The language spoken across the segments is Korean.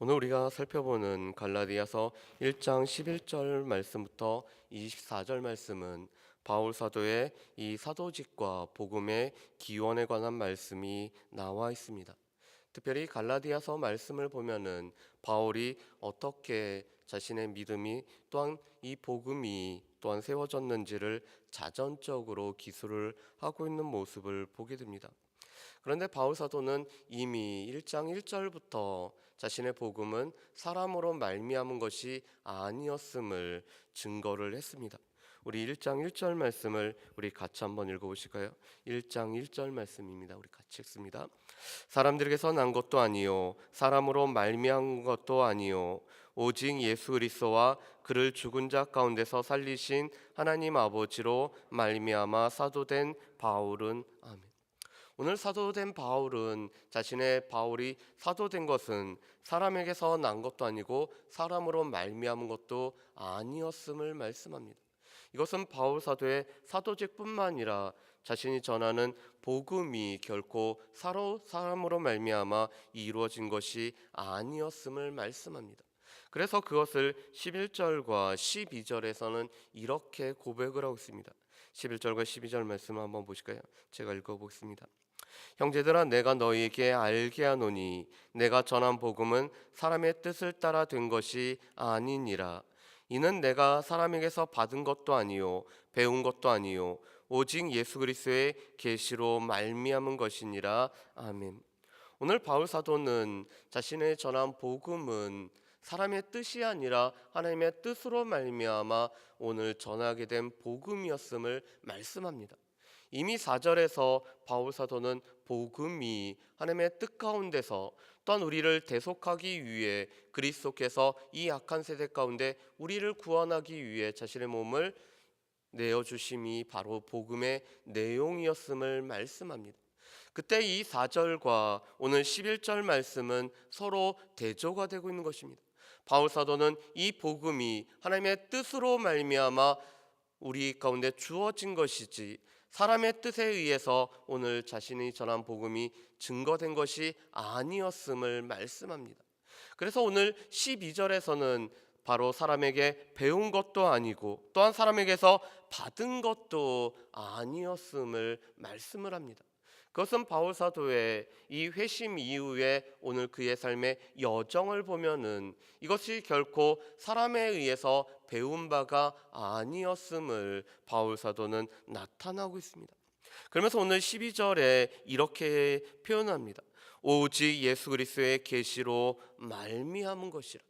오늘 우리가 살펴보는 갈라디아서 1장 11절 말씀부터 24절 말씀은 바울 사도의 이 사도직과 복음의 기원에 관한 말씀이 나와 있습니다. 특별히 갈라디아서 말씀을 보면은 바울이 어떻게 자신의 믿음이 또한 이 복음이 또한 세워졌는지를 자전적으로 기술을 하고 있는 모습을 보게 됩니다. 그런데 바울 사도는 이미 1장 1절부터 자신의 복음은 사람으로 말미암은 것이 아니었음을 증거를 했습니다. 우리 1장 1절 말씀을 우리 같이 한번 읽어 보실까요? 1장 1절 말씀입니다. 우리 같이 읽습니다. 사람들에게서 난 것도 아니요 사람으로 말미암은 것도 아니요 오직 예수 그리스도와 그를 죽은 자 가운데서 살리신 하나님 아버지로 말미암아 사도된 바울은 아멘. 오늘 사도된 바울은 자신의 바울이 사도된 것은 사람에게서 난 것도 아니고 사람으로 말미암은 것도 아니었음을 말씀합니다. 이것은 바울 사도의 사도직뿐만 아니라 자신이 전하는 복음이 결코 사로 사람으로 말미암아 이루어진 것이 아니었음을 말씀합니다. 그래서 그것을 11절과 12절에서는 이렇게 고백을 하고 있습니다. 11절과 12절 말씀을 한번 보실까요? 제가 읽어보겠습니다. 형제들아 내가 너희에게 알게 하노니 내가 전한 복음은 사람의 뜻을 따라 된 것이 아니니라 이는 내가 사람에게서 받은 것도 아니요 배운 것도 아니요 오직 예수 그리스도의 계시로 말미암은 것이니라 아멘. 오늘 바울 사도는 자신의 전한 복음은 사람의 뜻이 아니라 하나님의 뜻으로 말미암아 오늘 전하게 된 복음이었음을 말씀합니다. 이미 4절에서 바울 사도는 복음이 하나님의 뜻 가운데서 또한 우리를 대속하기 위해 그리스도께서 이 악한 세대 가운데 우리를 구원하기 위해 자신의 몸을 내어 주심이 바로 복음의 내용이었음을 말씀합니다. 그때 이 4절과 오늘 11절 말씀은 서로 대조가 되고 있는 것입니다. 바울 사도는 이 복음이 하나님의 뜻으로 말미암아 우리 가운데 주어진 것이지 사람의 뜻에 의해서 오늘 자신이 전한 복음이 증거된 것이 아니었음을 말씀합니다. 그래서 오늘 12절에서는 바로 사람에게 배운 것도 아니고 또한 사람에게서 받은 것도 아니었음을 말씀을 합니다. 그것은 바울 사도의 이 회심 이후에 오늘 그의 삶의 여정을 보면은 이것이 결코 사람에 의해서 배운 바가 아니었음을 바울 사도는 나타나고 있습니다. 그러면서 오늘 12절에 이렇게 표현합니다. 오직 예수 그리스도의 계시로 말미암은 것이라.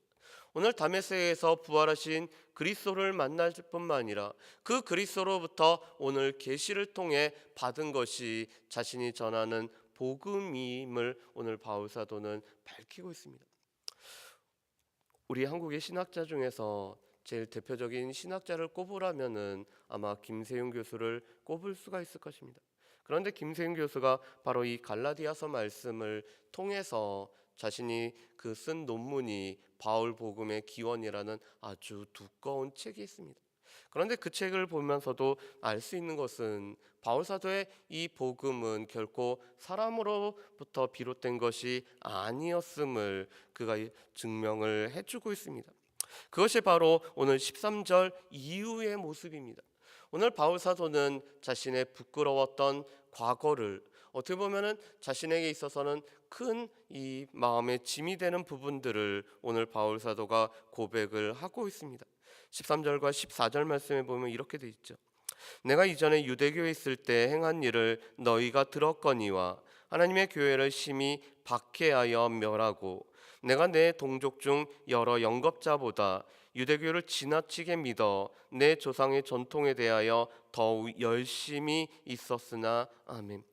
오늘 다메섹에서 부활하신 그리스도를 만날 뿐만 아니라 그 그리스도로부터 오늘 계시를 통해 받은 것이 자신이 전하는 복음임을 오늘 바울 사도는 밝히고 있습니다. 우리 한국의 신학자 중에서 제일 대표적인 신학자를 꼽으라면은 아마 김세윤 교수를 꼽을 수가 있을 것입니다. 그런데 김세윤 교수가 바로 이 갈라디아서 말씀을 통해서 자신이 그 쓴 논문이 바울 복음의 기원이라는 아주 두꺼운 책이 있습니다. 그런데 그 책을 보면서도 알 수 있는 것은 바울 사도의 이 복음은 결코 사람으로부터 비롯된 것이 아니었음을 그가 증명을 해주고 있습니다. 그것이 바로 오늘 13절 이후의 모습입니다. 오늘 바울 사도는 자신의 부끄러웠던 과거를 어떻게 보면은 자신에게 있어서는 큰 이 마음의 짐이 되는 부분들을 오늘 바울 사도가 고백을 하고 있습니다. 13절과 14절 말씀에 보면 이렇게 돼 있죠. 내가 이전에 유대교에 있을 때 행한 일을 너희가 들었거니와 하나님의 교회를 심히 박해하여 멸하고 내가 내 동족 중 여러 영겁자보다 유대교를 지나치게 믿어 내 조상의 전통에 대하여 더욱 열심히 있었으나 아멘.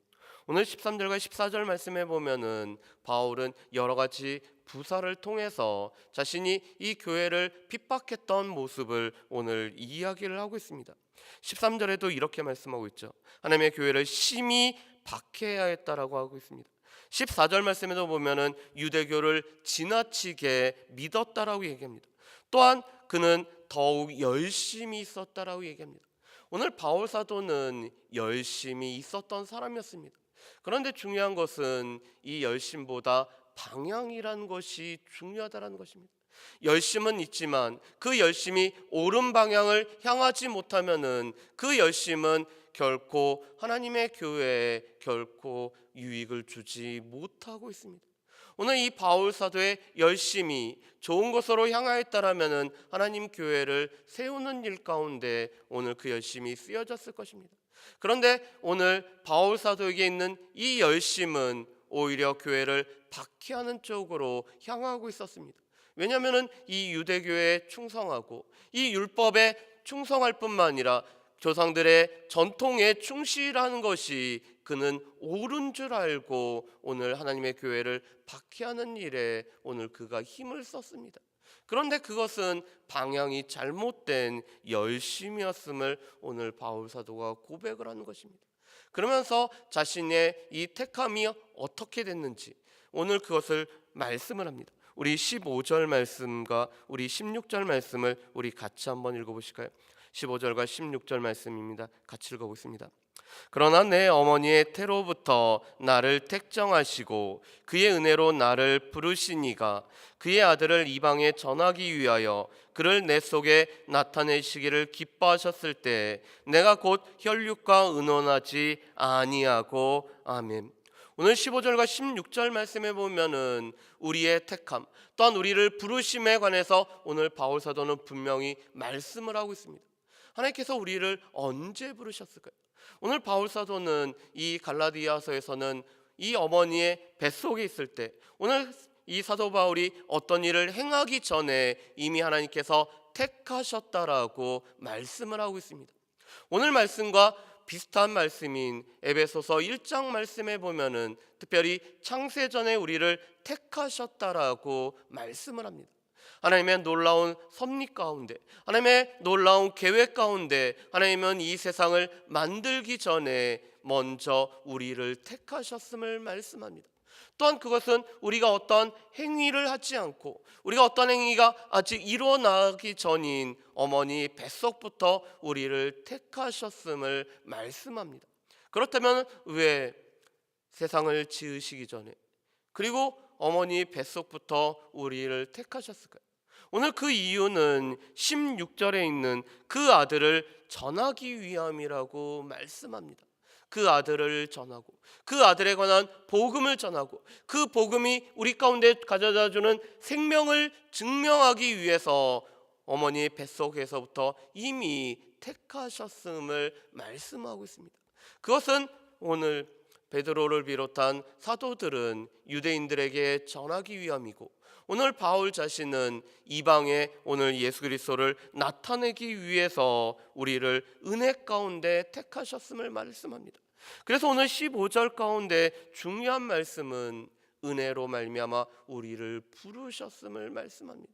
오늘 13절과 14절 말씀해 보면은 바울은 여러 가지 부사를 통해서 자신이 이 교회를 핍박했던 모습을 오늘 이야기를 하고 있습니다. 13절에도 이렇게 말씀하고 있죠. 하나님의 교회를 심히 박해해야 했다라고 하고 있습니다. 14절 말씀에도 보면은 유대교를 지나치게 믿었다라고 얘기합니다. 또한 그는 더욱 열심히 있었다라고 얘기합니다. 오늘 바울 사도는 열심히 있었던 사람이었습니다. 그런데 중요한 것은 이 열심보다 방향이라는 것이 중요하다는 것입니다. 열심은 있지만 그 열심이 옳은 방향을 향하지 못하면은 그 열심은 결코 하나님의 교회에 결코 유익을 주지 못하고 있습니다. 오늘 이 바울 사도의 열심이 좋은 것으로 향하였다라면은 하나님 교회를 세우는 일 가운데 오늘 그 열심이 쓰여졌을 것입니다. 그런데 오늘 바울 사도에게 있는 이 열심은 오히려 교회를 박해하는 쪽으로 향하고 있었습니다. 왜냐하면은 이 유대교에 충성하고 이 율법에 충성할 뿐만 아니라 조상들의 전통에 충실하는 것이 그는 옳은 줄 알고 오늘 하나님의 교회를 박해하는 일에 오늘 그가 힘을 썼습니다. 그런데 그것은 방향이 잘못된 열심이었음을 오늘 바울 사도가 고백을 하는 것입니다. 그러면서 자신의 이 택함이 어떻게 됐는지 오늘 그것을 말씀을 합니다. 우리 15절 말씀과 우리 16절 말씀을 우리 같이 한번 읽어 보실까요? 15절과 16절 말씀입니다. 같이 읽어 보겠습니다. 그러나 내 어머니의 태로부터 나를 택정하시고 그의 은혜로 나를 부르시니가 그의 아들을 이방에 전하기 위하여 그를 내 속에 나타내시기를 기뻐하셨을 때 내가 곧 혈육과 의논하지 아니하고 아멘. 오늘 15절과 16절 말씀에 보면은 우리의 택함 또한 우리를 부르심에 관해서 오늘 바울 사도는 분명히 말씀을 하고 있습니다. 하나님께서 우리를 언제 부르셨을까요? 오늘 바울 사도는 이 갈라디아서에서는 이 어머니의 뱃속에 있을 때 오늘 이 사도 바울이 어떤 일을 행하기 전에 이미 하나님께서 택하셨다라고 말씀을 하고 있습니다. 오늘 말씀과 비슷한 말씀인 에베소서 1장 말씀에 보면은 특별히 창세 전에 우리를 택하셨다라고 말씀을 합니다. 하나님의 놀라운 섭리 가운데, 하나님의 놀라운 계획 가운데, 하나님은 이 세상을 만들기 전에 먼저 우리를 택하셨음을 말씀합니다. 또한 그것은 우리가 어떤 행위를 하지 않고 우리가 어떤 행위가 아직 일어나기 전인 어머니 뱃속부터 우리를 택하셨음을 말씀합니다. 그렇다면 왜 세상을 지으시기 전에 그리고 어머니 뱃속부터 우리를 택하셨을까요? 오늘 그 이유는 16절에 있는 그 아들을 전하기 위함이라고 말씀합니다. 그 아들을 전하고 그 아들에 관한 복음을 전하고 그 복음이 우리 가운데 가져다 주는 생명을 증명하기 위해서 어머니 뱃속에서부터 이미 택하셨음을 말씀하고 있습니다. 그것은 오늘 베드로를 비롯한 사도들은 유대인들에게 전하기 위함이고 오늘 바울 자신은 이방에 오늘 예수 그리스도를 나타내기 위해서 우리를 은혜 가운데 택하셨음을 말씀합니다. 그래서 오늘 15절 가운데 중요한 말씀은 은혜로 말미암아 우리를 부르셨음을 말씀합니다.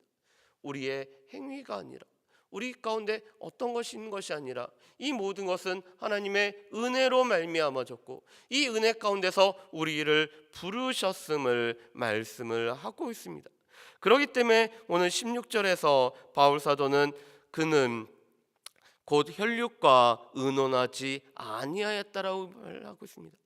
우리의 행위가 아니라 우리 가운데 어떤 것이 있는 것이 아니라 이 모든 것은 하나님의 은혜로 말미암아졌고 이 은혜 가운데서 우리를 부르셨음을 말씀을 하고 있습니다. 그렇기 때문에 오늘 16절에서 바울 사도는 그는 곧 혈육과 의논하지 아니하였다라고 말하고 있습니다.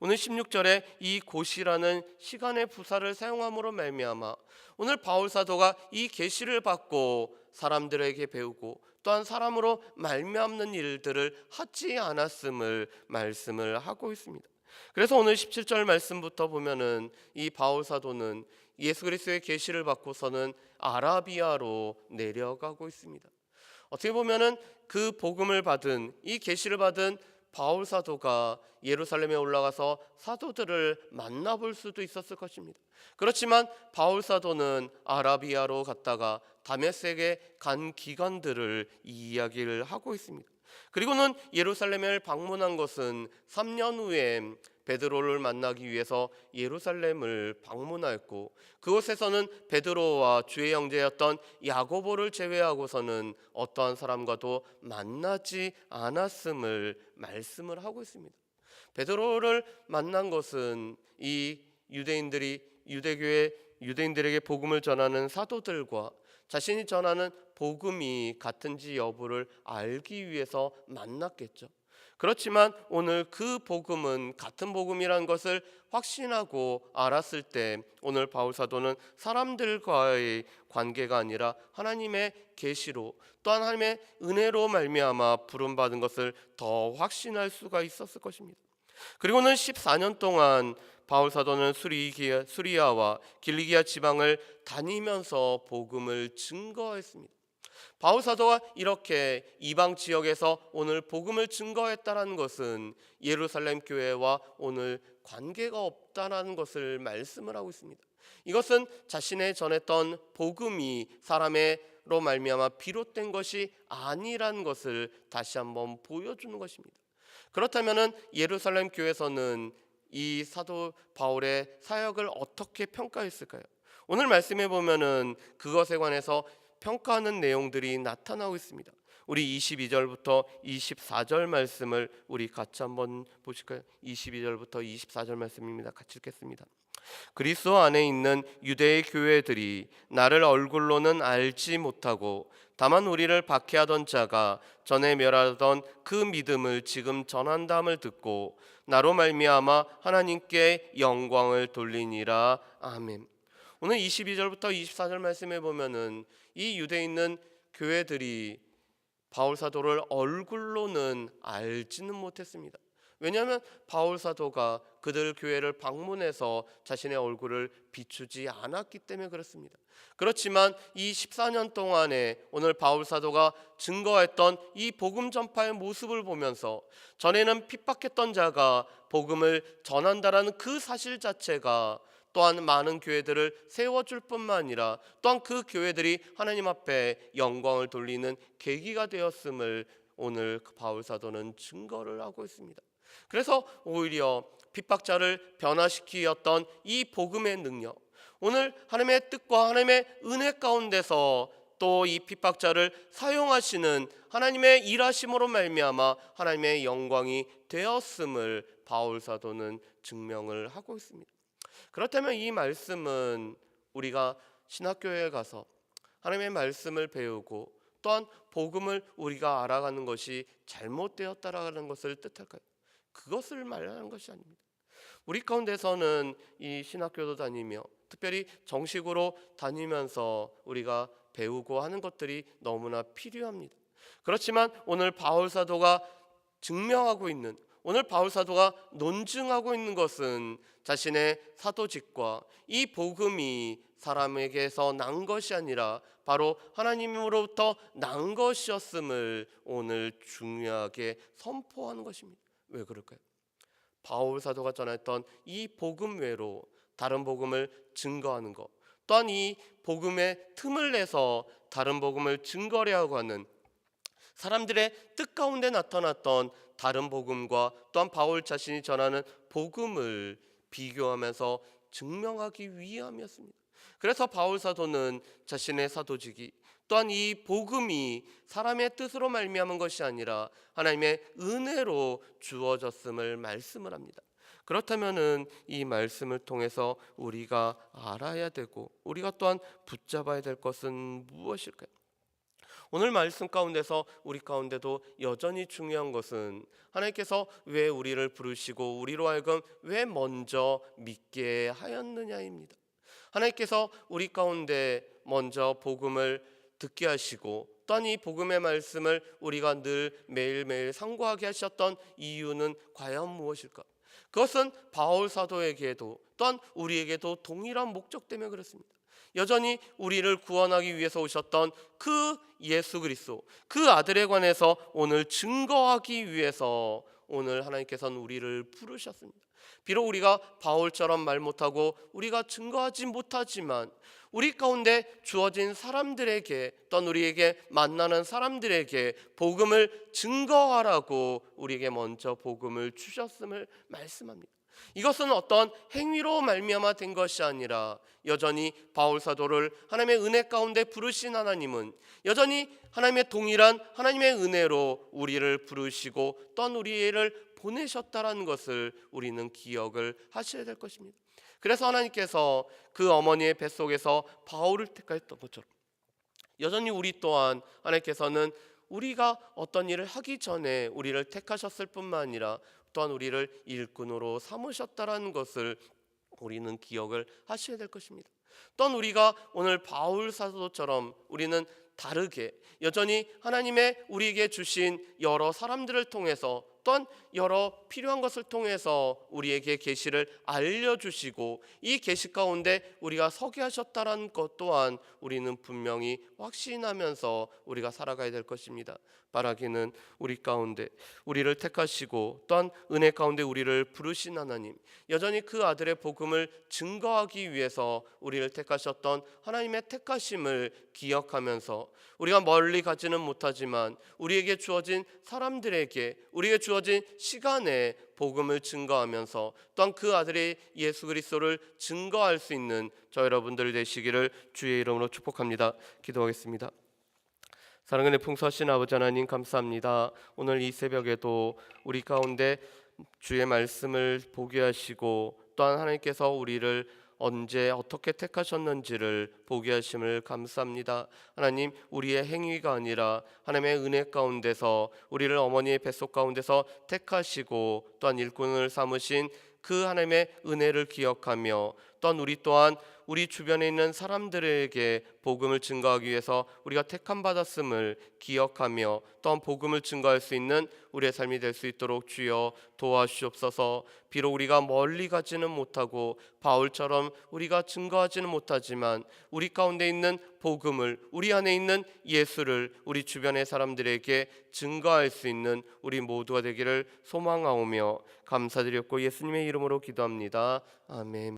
오늘 16절에 이 곧이라는 시간의 부사를 사용함으로 말미암아 오늘 바울 사도가 이 계시를 받고 사람들에게 배우고 또한 사람으로 말미암는 일들을 하지 않았음을 말씀을 하고 있습니다. 그래서 오늘 17절 말씀부터 보면은 이 바울 사도는 예수 그리스도의 계시를 받고서는 아라비아로 내려가고 있습니다. 어떻게 보면은 그 복음을 받은 이 계시를 받은 바울 사도가 예루살렘에 올라가서 사도들을 만나볼 수도 있었을 것입니다. 그렇지만 바울 사도는 아라비아로 갔다가 다메섹에 간 기간들을 이야기를 하고 있습니다. 그리고는 예루살렘을 방문한 것은 3년 후에 베드로를 만나기 위해서 예루살렘을 방문하였고 그곳에서는 베드로와 주의 형제였던 야고보를 제외하고서는 어떠한 사람과도 만나지 않았음을 말씀을 하고 있습니다. 베드로를 만난 것은 이 유대인들이 유대교의 유대인들에게 복음을 전하는 사도들과 자신이 전하는 복음이 같은지 여부를 알기 위해서 만났겠죠. 그렇지만 오늘 그 복음은 같은 복음이라는 것을 확신하고 알았을 때 오늘 바울 사도는 사람들과의 관계가 아니라 하나님의 계시로 또한 하나님의 은혜로 말미암아 부름 받은 것을 더 확신할 수가 있었을 것입니다. 그리고는 14년 동안 바울 사도는 수리아와 길리기아 지방을 다니면서 복음을 증거했습니다. 바울 사도가 이렇게 이방 지역에서 오늘 복음을 증거했다라는 것은 예루살렘 교회와 오늘 관계가 없다라는 것을 말씀을 하고 있습니다. 이것은 자신의 전했던 복음이 사람의로 말미암아 비롯된 것이 아니라는 것을 다시 한번 보여주는 것입니다. 그렇다면은 예루살렘 교회에서는 이 사도 바울의 사역을 어떻게 평가했을까요? 오늘 말씀해 보면은 그것에 관해서 평가하는 내용들이 나타나고 있습니다. 우리 22절부터 24절 말씀을 우리 같이 한번 보실까요? 22절부터 24절 말씀입니다. 같이 읽겠습니다. 그리스도 안에 있는 유대의 교회들이 나를 얼굴로는 알지 못하고 다만 우리를 박해하던 자가 전에 멸하던 그 믿음을 지금 전한다함을 듣고 나로 말미암아 하나님께 영광을 돌리니라 아멘. 오늘 22절부터 24절 말씀에 보면은 이 유대에 있는 교회들이 바울 사도를 얼굴로는 알지는 못했습니다. 왜냐하면 바울 사도가 그들 교회를 방문해서 자신의 얼굴을 비추지 않았기 때문에 그렇습니다. 그렇지만 이 14년 동안에 오늘 바울 사도가 증거했던 이 복음 전파의 모습을 보면서 전에는 핍박했던 자가 복음을 전한다라는 그 사실 자체가 또한 많은 교회들을 세워줄 뿐만 아니라 또한 그 교회들이 하나님 앞에 영광을 돌리는 계기가 되었음을 오늘 바울 사도는 증거를 하고 있습니다. 그래서 오히려 핍박자를 변화시키었던 이 복음의 능력, 오늘 하나님의 뜻과 하나님의 은혜 가운데서 또 이 핍박자를 사용하시는 하나님의 일하심으로 말미암아 하나님의 영광이 되었음을 바울 사도는 증명을 하고 있습니다. 그렇다면 이 말씀은 우리가 신학교에 가서 하나님의 말씀을 배우고 또한 복음을 우리가 알아가는 것이 잘못되었다라는 것을 뜻할까요? 그것을 말하는 것이 아닙니다. 우리 가운데서는 이 신학교도 다니며 특별히 정식으로 다니면서 우리가 배우고 하는 것들이 너무나 필요합니다. 그렇지만 오늘 바울 사도가 증명하고 있는 오늘 바울 사도가 논증하고 있는 것은 자신의 사도직과 이 복음이 사람에게서 난 것이 아니라 바로 하나님으로부터 난 것이었음을 오늘 중요하게 선포하는 것입니다. 왜 그럴까요? 바울 사도가 전했던 이 복음 외로 다른 복음을 증거하는 것, 또한 이 복음의 틈을 내서 다른 복음을 증거하려고 하는 사람들의 뜻 가운데 나타났던 다른 복음과 또한 바울 자신이 전하는 복음을 비교하면서 증명하기 위함이었습니다. 그래서 바울 사도는 자신의 사도직이 또한 이 복음이 사람의 뜻으로 말미암은 것이 아니라 하나님의 은혜로 주어졌음을 말씀을 합니다. 그렇다면은 이 말씀을 통해서 우리가 알아야 되고 우리가 또한 붙잡아야 될 것은 무엇일까요? 오늘 말씀 가운데서 우리 가운데도 여전히 중요한 것은 하나님께서 왜 우리를 부르시고 우리로 하여금 왜 먼저 믿게 하였느냐입니다. 하나님께서 우리 가운데 먼저 복음을 듣게 하시고 또한 이 복음의 말씀을 우리가 늘 매일매일 상고하게 하셨던 이유는 과연 무엇일까? 그것은 바울 사도에게도 또한 우리에게도 동일한 목적 때문에 그렇습니다. 여전히 우리를 구원하기 위해서 오셨던 그 예수 그리스도 그 아들에 관해서 오늘 증거하기 위해서 오늘 하나님께서는 우리를 부르셨습니다. 비록 우리가 바울처럼 말 못하고 우리가 증거하지 못하지만 우리 가운데 주어진 사람들에게 또는 우리에게 만나는 사람들에게 복음을 증거하라고 우리에게 먼저 복음을 주셨음을 말씀합니다. 이것은 어떤 행위로 말미암아 된 것이 아니라 여전히 바울 사도를 하나님의 은혜 가운데 부르신 하나님은 여전히 하나님의 동일한 하나님의 은혜로 우리를 부르시고 또한 우리를 보내셨다라는 것을 우리는 기억을 하셔야 될 것입니다. 그래서 하나님께서 그 어머니의 뱃속에서 바울을 택하였던 것처럼 여전히 우리 또한 하나님께서는 우리가 어떤 일을 하기 전에 우리를 택하셨을 뿐만 아니라 또한 우리를 일꾼으로 삼으셨다라는 것을 우리는 기억을 하셔야 될 것입니다. 또한 우리가 오늘 바울 사도처럼 우리는 다르게 여전히 하나님의 우리에게 주신 여러 사람들을 통해서 또한 여러 필요한 것을 통해서 우리에게 계시를 알려주시고 이 계시 가운데 우리가 서게 하셨다라는 것 또한 우리는 분명히 확신하면서 우리가 살아가야 될 것입니다. 말하기는 우리 가운데 우리를 택하시고 또한 은혜 가운데 우리를 부르신 하나님 여전히 그 아들의 복음을 증거하기 위해서 우리를 택하셨던 하나님의 택하심을 기억하면서 우리가 멀리 가지는 못하지만 우리에게 주어진 사람들에게 우리에게 주어 진 시간에 복음을 증거하면서 또한 그 아들의 예수 그리스도를 증거할 수 있는 저 여러분들 되시기를 주의 이름으로 축복합니다. 기도하겠습니다. 사랑하는 풍성하신 아버지 하나님 감사합니다. 오늘 이 새벽에도 우리 가운데 주의 말씀을 보게 하시고 또한 하나님께서 우리를 언제 어떻게 택하셨는지를 보게 하심을 감사합니다. 하나님 우리의 행위가 아니라 하나님의 은혜 가운데서 우리를 어머니의 뱃속 가운데서 택하시고 또한 일꾼을 삼으신 그 하나님의 은혜를 기억하며 또한 우리 또한 우리 주변에 있는 사람들에게 복음을 증거하기 위해서 우리가 택함 받았음을 기억하며 또한 복음을 증거할 수 있는 우리의 삶이 될 수 있도록 주여 도와주옵소서. 비록 우리가 멀리 가지는 못하고 바울처럼 우리가 증거하지는 못하지만 우리 가운데 있는 복음을 우리 안에 있는 예수를 우리 주변의 사람들에게 증거할 수 있는 우리 모두가 되기를 소망하오며 감사드렸고 예수님의 이름으로 기도합니다. 아멘.